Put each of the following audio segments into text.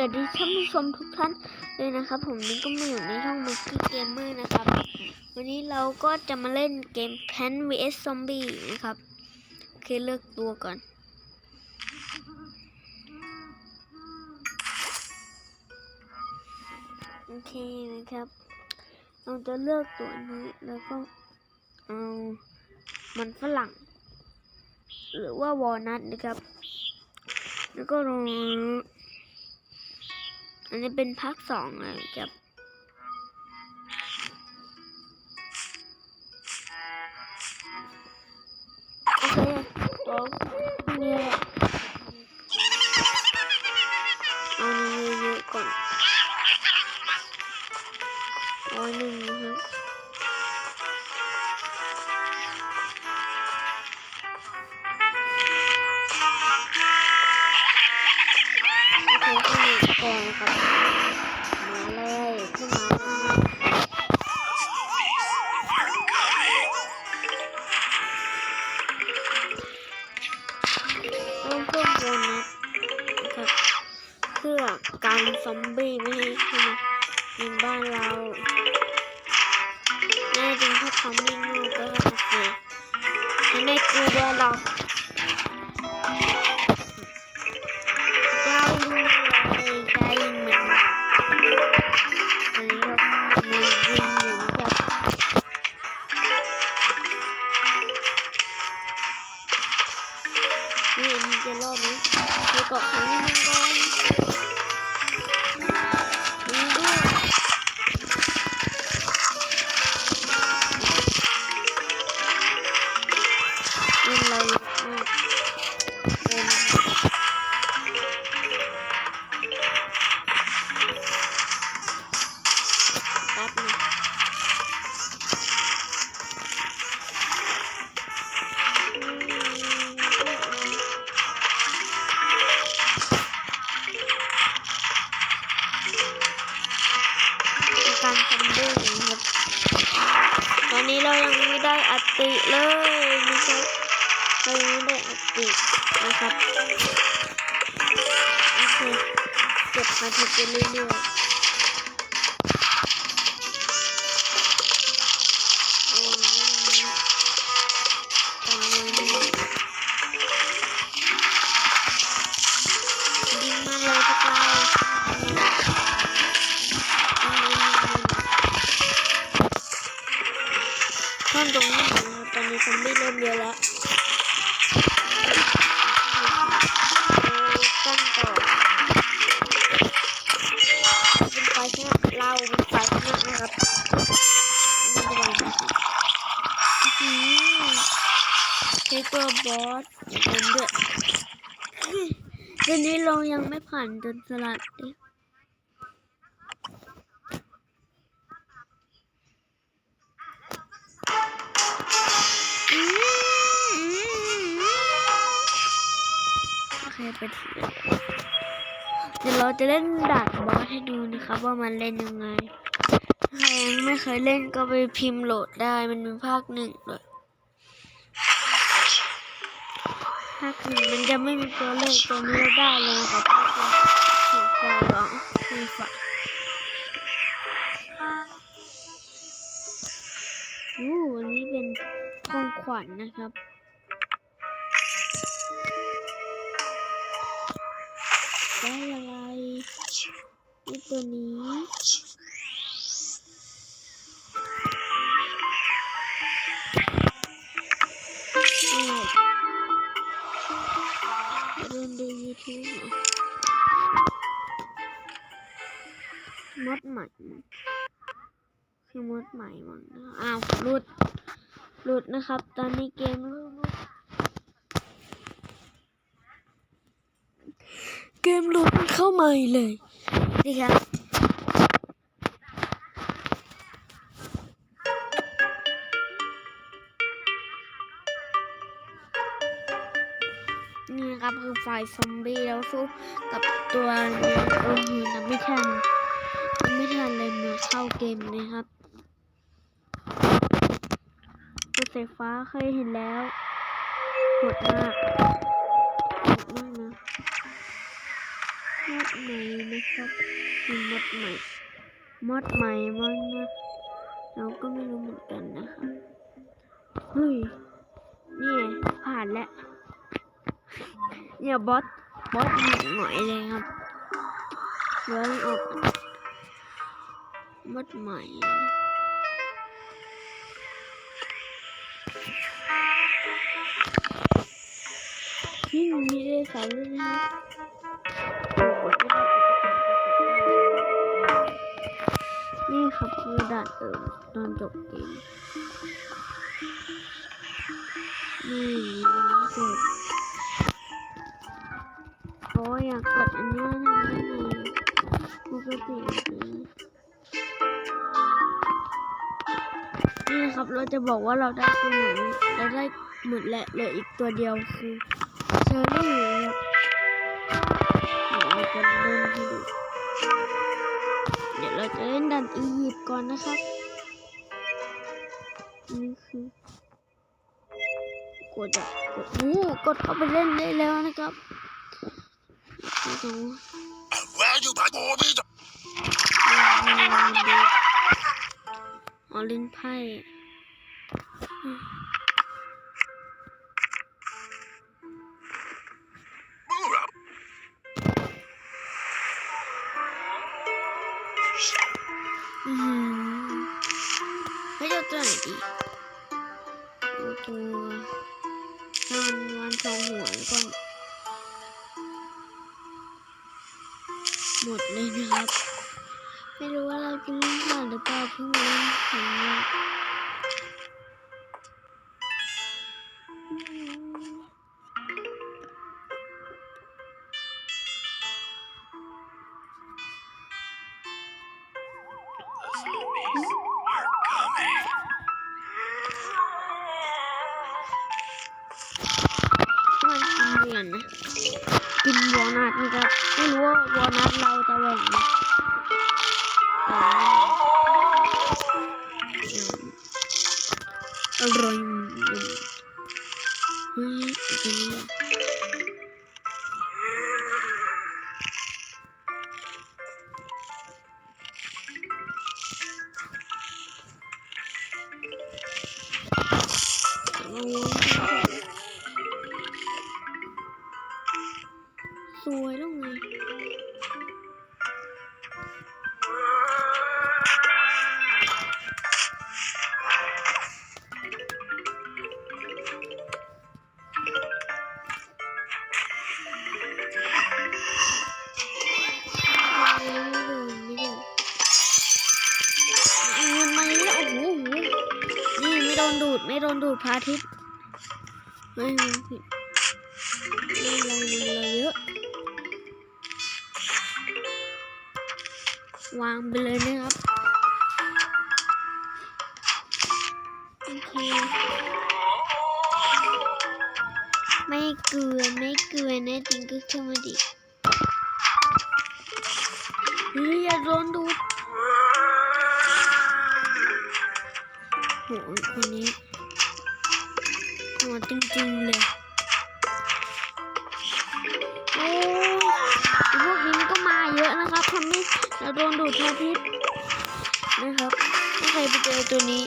วัสดีท่านผู้ชมทุกท่านเลยนะครับ ผมนี่ก็มาอยู่ในช่อง m ั k กี้เกมเมอร์นะครับ วันนี้เราก็จะมาเล่นเกม Plan vs Zombie นะครับ โอเคเลือกตัวก่อน โอเคนะครับ เราจะเลือกตัวนี้แล้วก็เอามันฝรั่ง หรือว่าวอลนัทนะครับ แล้วก็รอ อันนี้เป็นภาคสองนะครับ ผ่านจนสลัดเลยอืมโอเคไปทีเดี๋ยวเราจะเล่นดาบบอสให้ดูนะครับ ว่ามันเล่นยังไงใครยังไม่เคยเล่นก็ไปพิมพ์โหลดได้มันเป็นภาคหนึ่งเลย ภาคหนึ่งมันจะไม่มีตัวเลขตัวนี้เราได้เลยครับถูกฟ้าร้องไม่ฝันอู้อันนี้เป็นของขวัญนะครับ นี่ครับคือไฟซอมบี้แล้วสู้กับตัวโอ้โหนะไม่ทันไม่ทันเลยมาเข้าเกมนะครับตัวสายฟ้าเคยเห็นแล้วโหดมากโหดมากนะภาพไหนนะครับมีมดใหม่มดใหม่มั้งนะเราก็ไม่รู้เหมือนกันนะครับเฮ้ยนี่ผ่านแล้ว เนี่ยบอสบอสหน่อยเลยครับเดี๋ยวออกมดใหม่แล้วนี่มีได้สามด้วยนะครับนี่ครับคือด่านเอิมตอนจบเกมนี่เสร็จ จะบอกว่าเราได้ตัวหนึ่งเราได้หมดแหละเหลืออีกตัวเดียวคือเชอรี่ครับเดี๋ยวเราจะเล่นให้ดูเดี๋ยวเราจะเล่นดันอียิปต์ก่อนนะครับนี่คือกดจะกดโอ้กดเข้าไปเล่นได้แล้วนะครับดูแล้วอยู่ไหนโบบี้ออเล่นไพ่ ไม่เอาตัวไหนดีตัววันวันสองหัวแล้วก็หมดเลยนะครับ ไม่รู้ว่าเราจะเล่นผ่านหรือเปล่าเพิ่งเล่นครั้งแรก อร่ วางไปเลยนะครับ โอเค ไม่เกลือไม่เกลือแน่จริงก็เข้ามาดิเฮ้ยอย่าโดนดูดโหคนนี้หัวจริงๆเลย ให้เราโดนดูดพระอาทิษนะครับถ้าใครไปเจอตัวนี้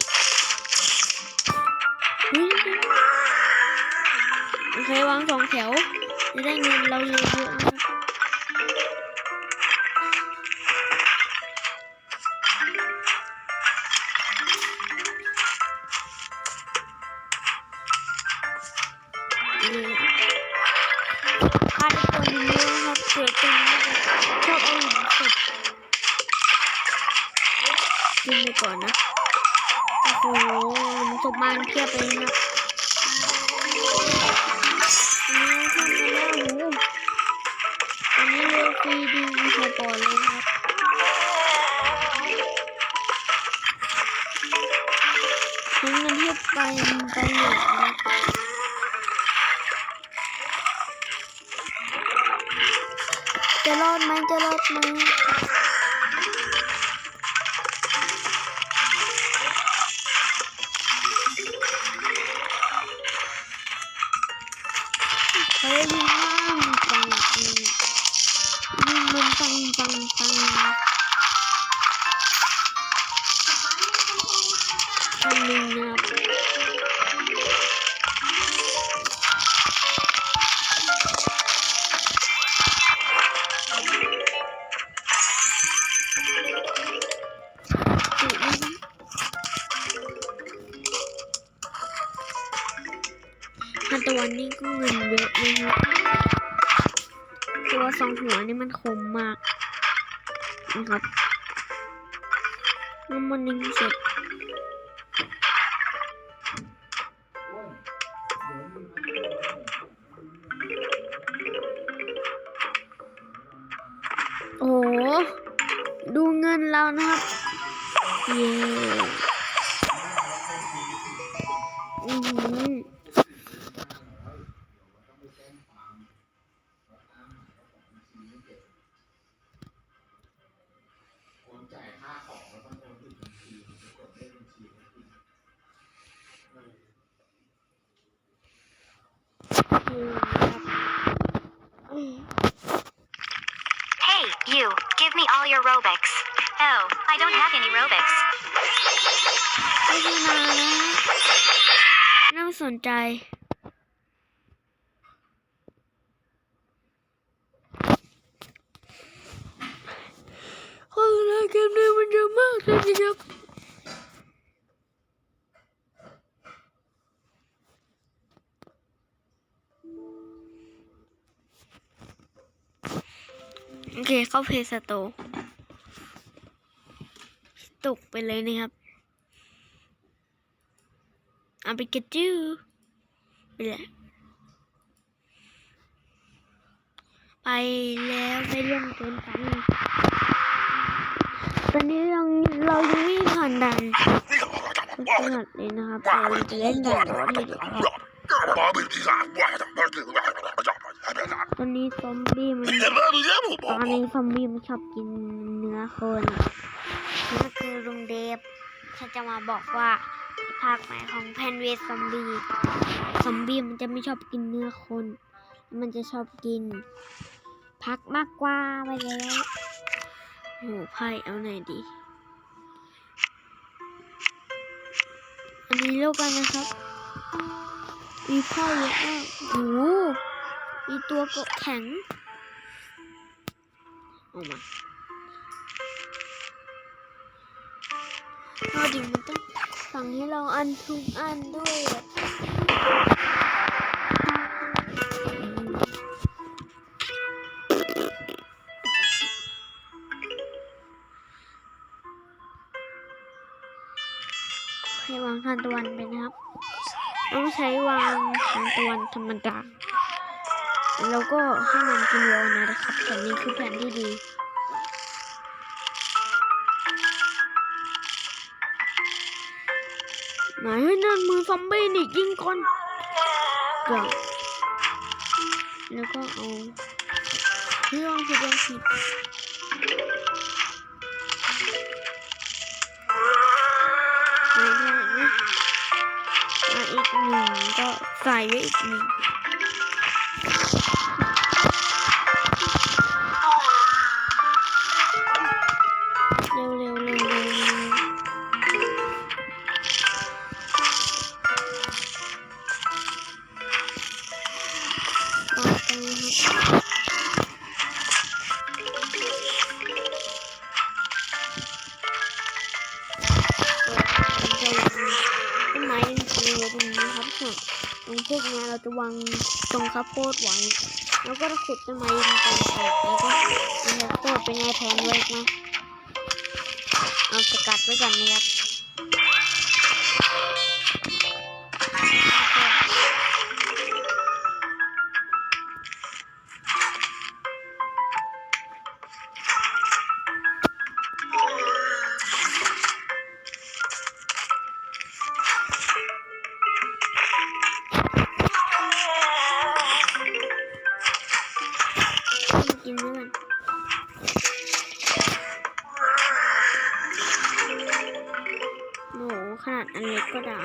โอเควางสองแถว จะได้เงินเราเยอะๆนะครับ ก่อนนะ โอ้โหหนังสดมาเทียบเลยนะ น Hey, you, give me all your Robux. Oh, I don't have any Robux. ไม่ใช่มานะน่าสนใจ โอ้ยเกมนี้มันเยอะมากเลยทีเดียว เข้าเพย์สโตร์ตกไปเลยนะครับอาไปกระจูไปเลยไปแล้วไปเล่นเกมกันตอนนี้ยังเรายังไม่ผ่านด่านทุกจังหวัดเลยนะครับเราจะเล่นด่านบอสเลยเดี๋ยวครับ ตอนนี้ซอมบี้มันตอนนี้ซอมบี้มันชอบกินเนื้อคนนี่คือลุงเดฟเขาจะมาบอกว่าภาคใหม่ของแพนเวสซอมบี้ซอมบี้มันจะไม่ชอบกินเนื้อคน มันจะชอบกิน พักมากกว่าไปแล้วโหไพ่เอาไหนดี อันนี้เลือกกันนะครับ มีไพ่เยอะมากโห มีตัวเกาะแข็งออกมาเอาดิมันต้องสั่งให้เราอันทุกอันด้วยให้วางทานตะวันไปนะครับ ต้องใช้วางทานตะวันธรรมดา แล้วก็ให้มันกินวอลนะครับแผนนี้คือแผนที่ดีไหนให้นั่นมือซอมบี้นี่ยิงก่อนก่อนแล้วก็เอาเครื่องแสดงผิดไหนไหนไหนมาอีกหนึ่งก็ใส่ไว้อีกหนึ่ง ตรงข้าวโพดหว้แล้วก็ขุดต้นไม้ตรงกลางออกแล้วก็มีข้าวโพดเป็นไงแทนเวิร์กไหมเอาสกัดไว้ก่อนนะครับ นา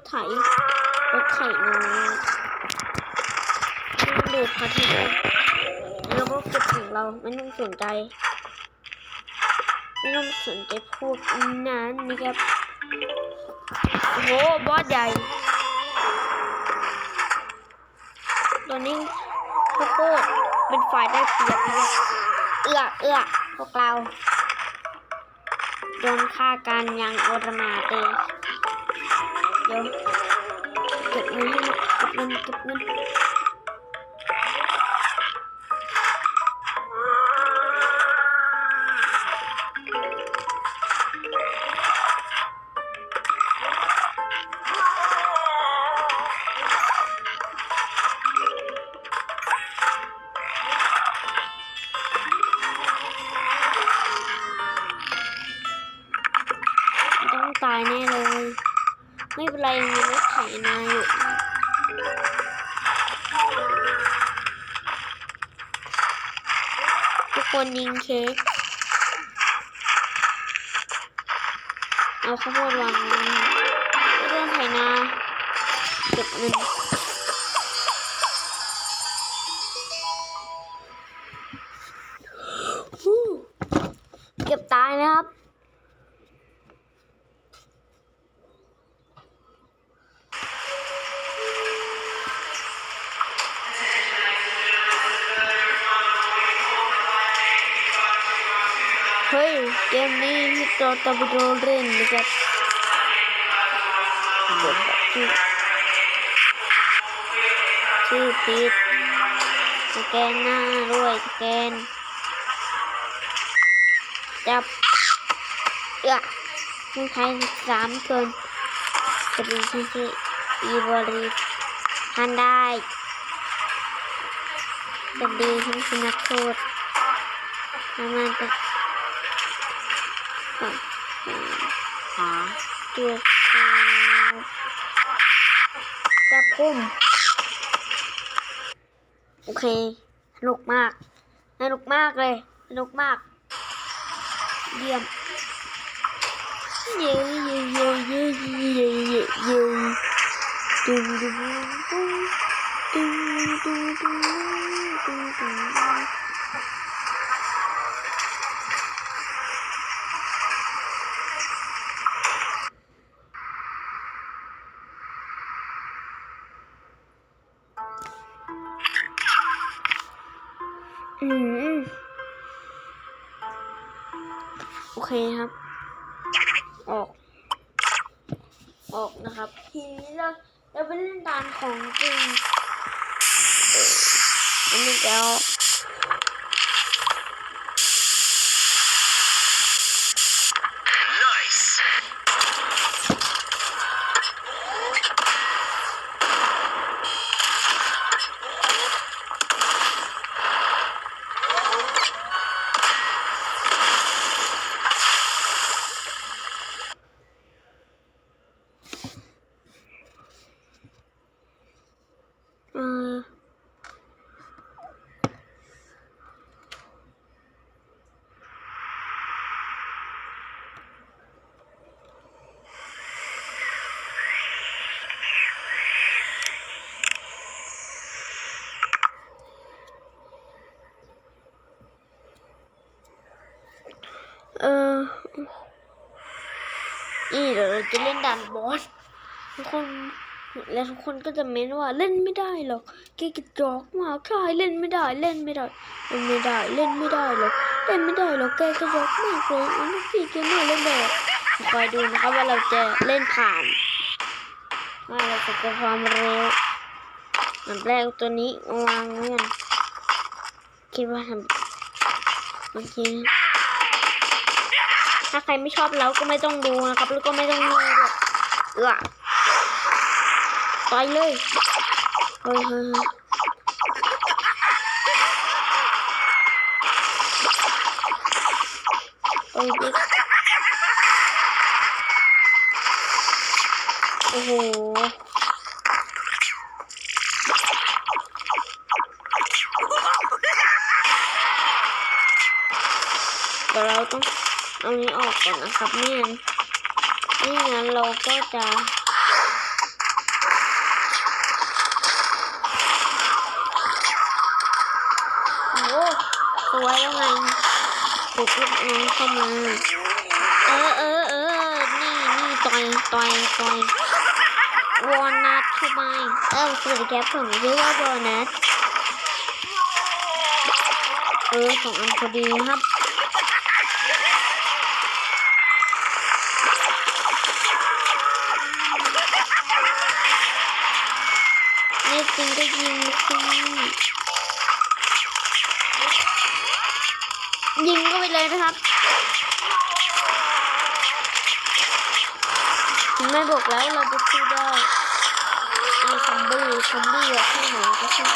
ถไถรถไถน้อยมันดูดพัดเลยแล้วก็เก็บของเราไม่ต้องสนใจ ไม่ต้องสนใจพวกนั้นนะครับโอ้โหบอสใหญ่ตอนนี้พวกโคตรเป็นฝ่ายได้เปรียบนะครับเอื้อเอื้อพวกเรา โดนฆ่ากันอย่างโอรนาเตเดี๋ยว Toplanın toplanın toplanın. คนยิงเค้ก เอาข้าวโพดวางไว้เรื่องไถนาเก็บเงิน Hatta bu doğru inecek. ชื่อพีทสแกนหน้าด้วยสแกน จับเอื้อมันใช้สามคนจะเป็นชื่ออีบรีทันได้จะดีทั้งสุนัขโทษประมาณจะ หาตัวจับคุมโอเค สนุกมาก สนุกมากเลย สนุกมาก เยี่ยมเย้เย้เย้เย้เย้เย้เย้ดูดูดูดูดูดูดูดู คครับ ออก ออกนะครับ ทีนี้เราเราไปเล่นด่านของจริงอันนี้แล้ว อีเดี๋ยวเราจะเล่นด่านบอสทุกคนแล้วทุกคนก็จะเม้นว่าเล่นไม่ได้หรอกเกกจอกมากใช่เล่นไม่ได้เล่นไม่ได้เล่นไม่ได้เล่นไม่ได้หรอกเล่นไม่ได้หรอกแกกจอกมากเลยอันนี้พี่เกมเมอร์เล่นได้คอยดูนะครับว่าเราจะเล่นผ่านว่าเราจะกับความเร็วอันแรกตัวนี้วางไว้กันคิดว่าทำเมื่อกี้นะ ถ้าใครไม่ชอบเราก็ไม่ต้องดูนะครับ แล้วก็ไม่ต้องดูแบบเออต่อยเลยเฮ้ยเฮ้ยโอ้ยโอ้โหเราต้อง เอานี้ออกก่อนนะครับไม่งั้นไม่งั้นเราก็จะโอ้สวยแล้วไงปลุกลูกน้องเข้ามาเออเออเออนี่นี่ต่อยต่อยต่อยวอลนัทเข้ามเออสวัสดีครับผมชื่อว่าวอนัทเออสองอันพอดีครับ งก็ยิงสิยิงก็ไปเลยนะครับไม่บอกแล้วเราจะสู้ได้ไอ้ซอมบี้ซอมบี้อะแค่ไหนก็สู้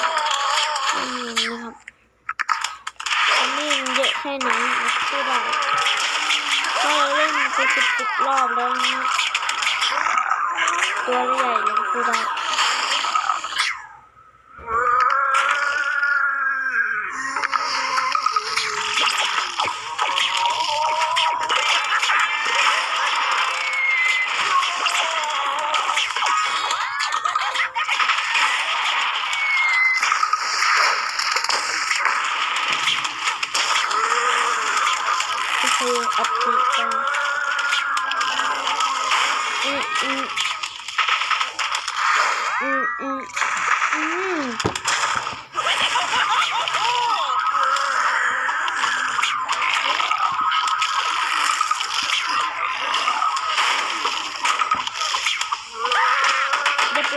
นี่มีนะครับซอมบี้เยอะแค่ไหนเราสู้ได้เพราเราเล่นไปสิบสิบรอบแล้วนะตัวใหญ่เราสู้ได้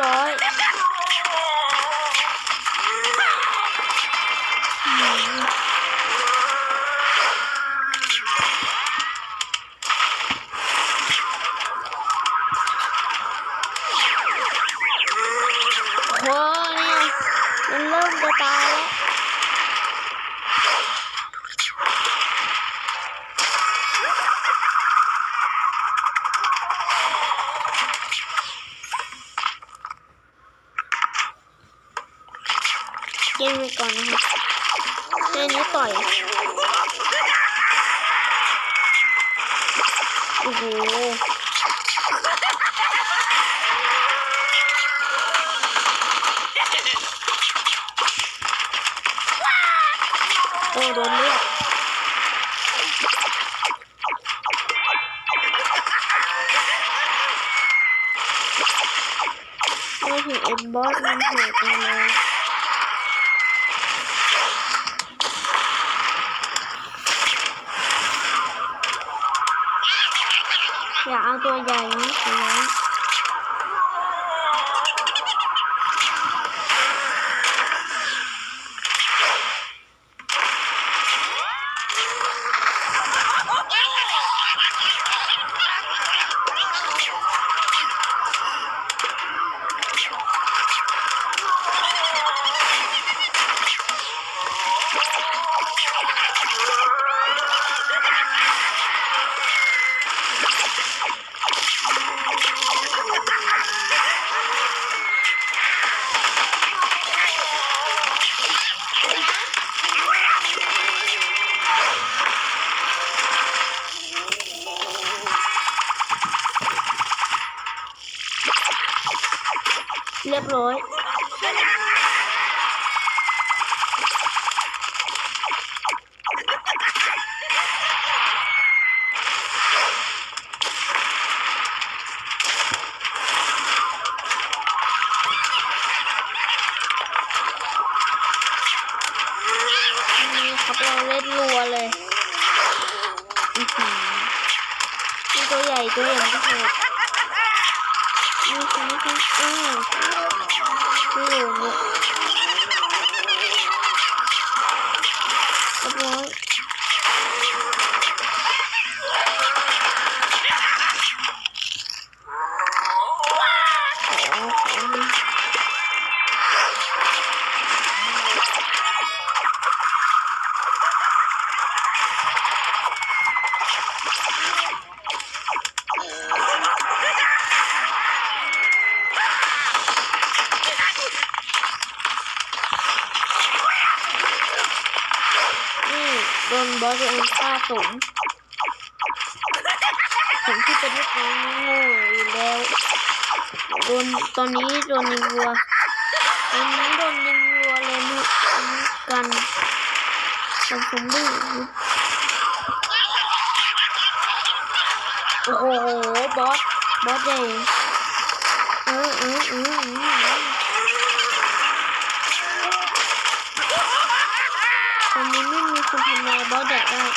เโอ้โดนเลือดไม่ถึงเอ็นบอสมันโหดจังเลยอย่าเอาตัวใหญ่นะ บอสตัวเองฆ่าสมผมที่เป็นลูกน้องโง่อยู่แล้วโดนตอนนี้โดนยิงรัวตอนนี้โดนยิงรัวเลยนะกันกันซอมบี้อโอ้โหบอสบอสใหญ่เออเออเออเออ ตอนนี้ไม่มีคนทำลายบอสแดกได้เกิดเรื่องใหญ่แล้ มันบอดดักแล้วนะ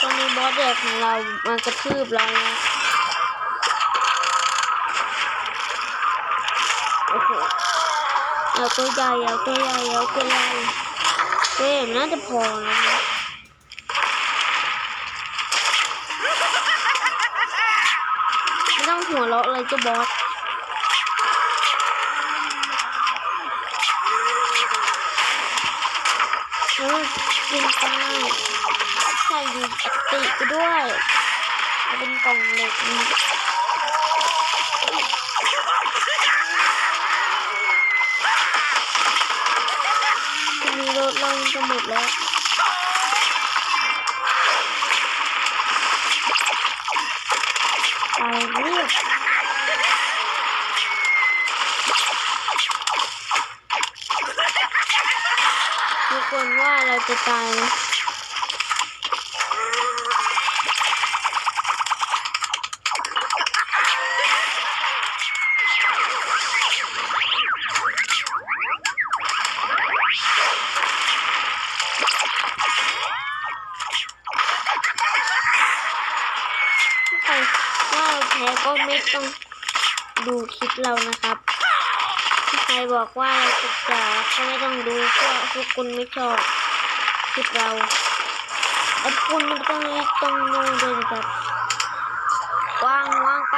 ตอนนี้บอสแดกของเรามากระทืบเราแล้วโอ้โหเอาตัวใหญ่เอาตัวใหญ่เอาตัวใหญ่เต้น่าจะพอแล้วนะ ไม่ต้อง หัวเราะเลยเจ้าบอสเออกินไปใส่ดีปกติไปด้วยเป็นกล่องเหล็กนี่ทีนี้รถเราจะหมดแล้ว จะตายว่าเราแพ้ก็ไม่ต้องดูคลิปเรานะครับถ้าใครบอกว่าเราศึกษาก็ไม่ต้องดูเพราะทุกคนไม่ชอบ คลิปเราไอ้คุณไม่ต้องต้องดูด้วยนะครับวางวางไป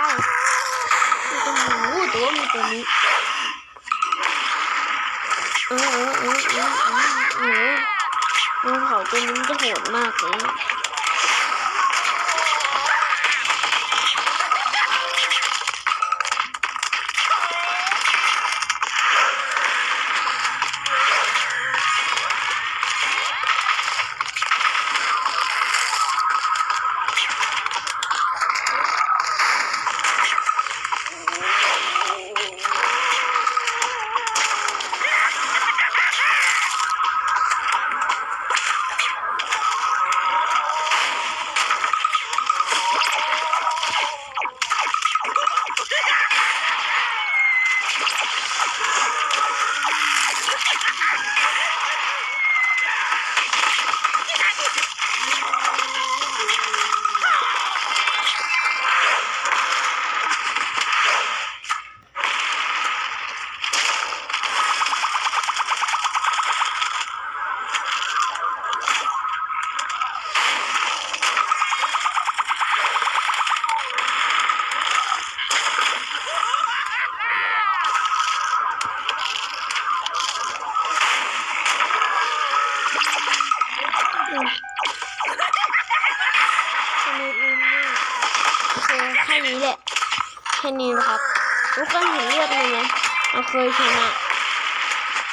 ต้องรู้ตัวมีตัวนี้เออเออเออเออเออเออเออเขาตัวนี้มันจะโหดมากเลย เคยชนะ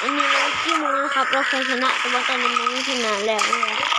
อันนี้เราขี้โม้นะครับ เราเคยชนะแต่ว่าตอนนี้มันไม่ชนะแล้ว